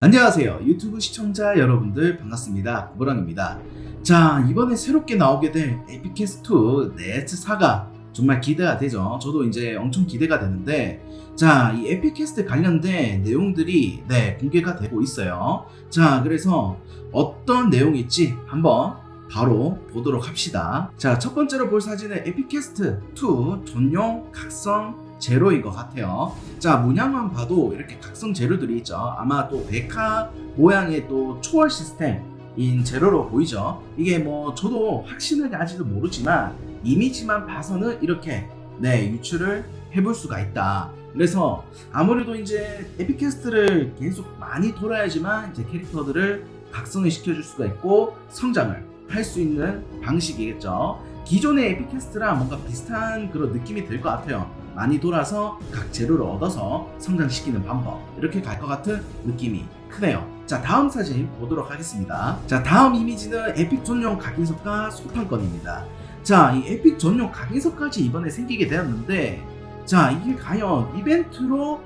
안녕하세요. 유튜브 시청자 여러분들 반갑습니다. 구보랑입니다. 자, 이번에 새롭게 나오게 될 에피캐스2 네트 사가 정말 기대가 되죠. 저도 이제 엄청 기대가 되는데, 자, 이 에피캐스트 관련된 내용들이 네, 공개가 되고 있어요. 자, 그래서 어떤 내용일지 한번 바로 보도록 합시다. 자, 첫 번째로 볼 사진은 에피캐스트 2 전용 각성 제로인 것 같아요. 자, 문양만 봐도 이렇게 각성 재료들이 있죠. 아마 또 백화 모양의 또 초월 시스템인 재료로 보이죠. 이게 뭐 저도 확신하게 아직도 모르지만 이미지만 봐서는 이렇게 네, 유출을 해볼 수가 있다. 그래서 아무래도 이제 에피캐스트를 계속 많이 돌아야지만 이제 캐릭터들을 각성을 시켜줄 수가 있고 성장을 할 수 있는 방식이겠죠. 기존의 에피캐스트랑 뭔가 비슷한 그런 느낌이 들 것 같아요. 많이 돌아서 각 재료를 얻어서 성장시키는 방법 이렇게 갈 것 같은 느낌이 크네요. 자 다음 사진 보도록 하겠습니다. 자 다음 이미지는 에픽 전용 각인석과 소탕건입니다. 자이 에픽 전용 각인석까지 이번에 생기게 되었는데 자 이게 과연 이벤트로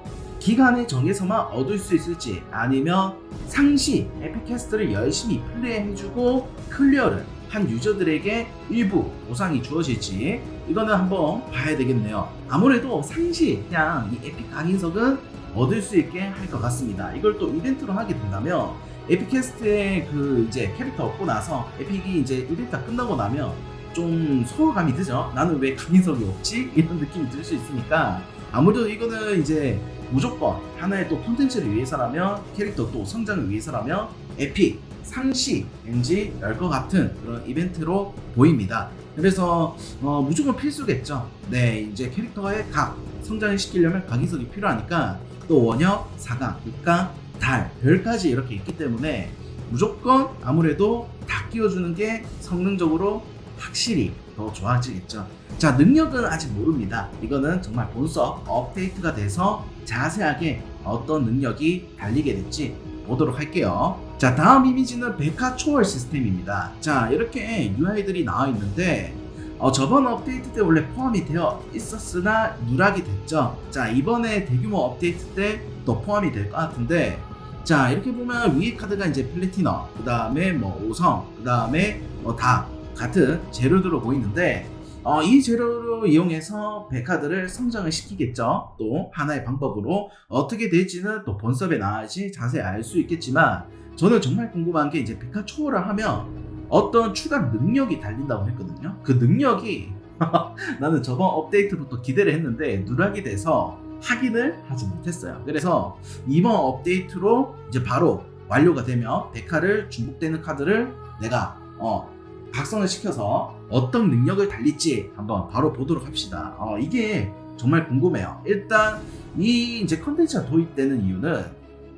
기간에 정해서만 얻을 수 있을지 아니면 상시 에픽캐스트를 열심히 플레이해주고 클리어를 한 유저들에게 일부 보상이 주어질지 이거는 한번 봐야 되겠네요. 아무래도 상시 그냥 이 에픽 강인석은 얻을 수 있게 할 것 같습니다. 이걸 또 이벤트로 하게 된다면 에픽캐스트의 그 이제 캐릭터 얻고 나서 에픽이 이제 이벤트가 끝나고 나면 좀 소홀감이 드죠. 나는 왜 강인석이 없지? 이런 느낌이 들 수 있으니까 아무래도 이거는 이제 무조건 하나의 또 콘텐츠를 위해서라면 캐릭터 또 성장을 위해서라면 에픽 상시 왠지 열 것 같은 그런 이벤트로 보입니다. 그래서 어, 무조건 필수겠죠. 네, 이제 캐릭터의 각 성장을 시키려면 각인석이 필요하니까 또 원역, 사각, 육각, 달, 별까지 이렇게 있기 때문에 무조건 아무래도 다 끼워주는 게 성능적으로 확실히 더 좋아지겠죠. 자, 능력은 아직 모릅니다. 이거는 정말 본석 업데이트가 돼서 자세하게 어떤 능력이 달리게 될지 보도록 할게요. 자, 다음 이미지는 백화 초월 시스템입니다. 자, 이렇게 UI들이 나와 있는데 어, 저번 업데이트 때 원래 포함이 되어 있었으나 누락이 됐죠. 자, 이번에 대규모 업데이트 때 또 포함이 될 것 같은데 자, 이렇게 보면 위에 카드가 이제 플래티넘, 그 다음에 뭐 5성, 그 다음에 뭐 다 같은 재료들로 보이는데 어, 이 재료를 이용해서 백카드를 성장을 시키겠죠. 또 하나의 방법으로 어떻게 될지는 또 본섭에 나와야지 자세히 알 수 있겠지만 저는 정말 궁금한 게 이제 백화 초월을 하면 어떤 추가 능력이 달린다고 했거든요. 그 능력이 나는 저번 업데이트부터 기대를 했는데 누락이 돼서 확인을 하지 못했어요. 그래서 이번 업데이트로 이제 바로 완료가 되면 백화를 중복되는 카드를 내가 어, 각성을 시켜서 어떤 능력을 달릴지 한번 바로 보도록 합시다. 어, 이게 정말 궁금해요. 일단 이 이제 컨텐츠가 도입되는 이유는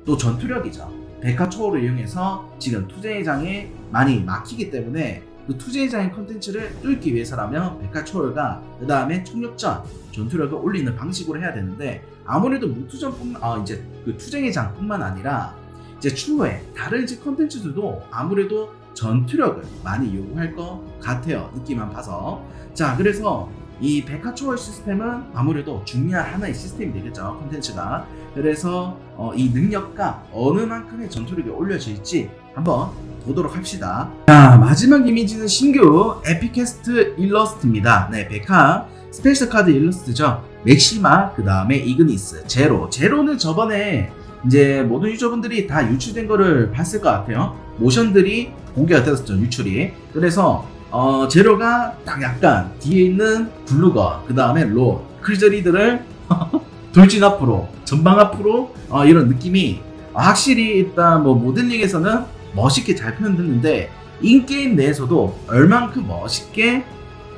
또 전투력이죠. 백화 초월을 이용해서 지금 투쟁의장에 많이 막히기 때문에 그 투쟁의장의 컨텐츠를 뚫기 위해서라면 백화 초월과 그 다음에 총력전 전투력을 올리는 방식으로 해야 되는데 아무래도 무투전뿐만 아 이제 그 투쟁의장뿐만 아니라 이제 추후에 다른 이제 컨텐츠들도 아무래도 전투력을 많이 요구할 것 같아요. 느낌만 봐서. 자, 그래서 이 백화 초월 시스템은 아무래도 중요한 하나의 시스템이 되겠죠. 콘텐츠가. 그래서 어, 이 능력과 어느 만큼의 전투력이 올려질지 한번 보도록 합시다. 자, 마지막 이미지는 신규 에피캐스트 일러스트입니다. 네, 백화 스페셜 카드 일러스트죠. 맥시마, 그 다음에 이그니스, 제로. 제로는 저번에 이제 모든 유저분들이 다 유출된 거를 봤을 것 같아요. 모션들이 공개가 됐었죠, 유출이. 그래서 어, 제로가 딱 약간 뒤에 있는 블루거, 그 다음에 로, 크리저리들을 돌진 앞으로, 전방 앞으로 어, 이런 느낌이 확실히 일단 뭐 모델링에서는 멋있게 잘 표현됐는데 인게임 내에서도 얼만큼 멋있게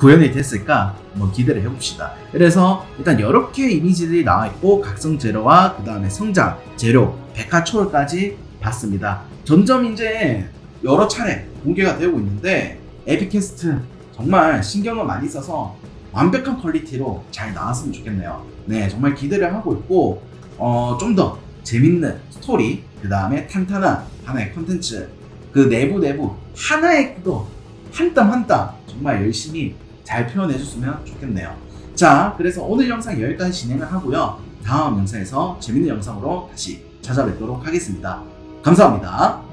구현이 됐을까 한번 기대를 해봅시다. 그래서 일단 여러 개의 이미지들이 나와 있고 각성 재료와 그 다음에 성장 재료, 백화 초월까지 봤습니다. 점점 이제 여러 차례 공개가 되고 있는데 에피캐스트 정말 신경을 많이 써서 완벽한 퀄리티로 잘 나왔으면 좋겠네요. 네, 정말 기대를 하고 있고 어, 좀 더 재밌는 스토리, 그 다음에 탄탄한 하나의 컨텐츠, 그 내부 내부 하나의 그거 한땀 한 땀 정말 열심히 잘 표현해 줬으면 좋겠네요. 자, 그래서 오늘 영상 여기까지 진행을 하고요. 다음 영상에서 재밌는 영상으로 다시 찾아뵙도록 하겠습니다. 감사합니다.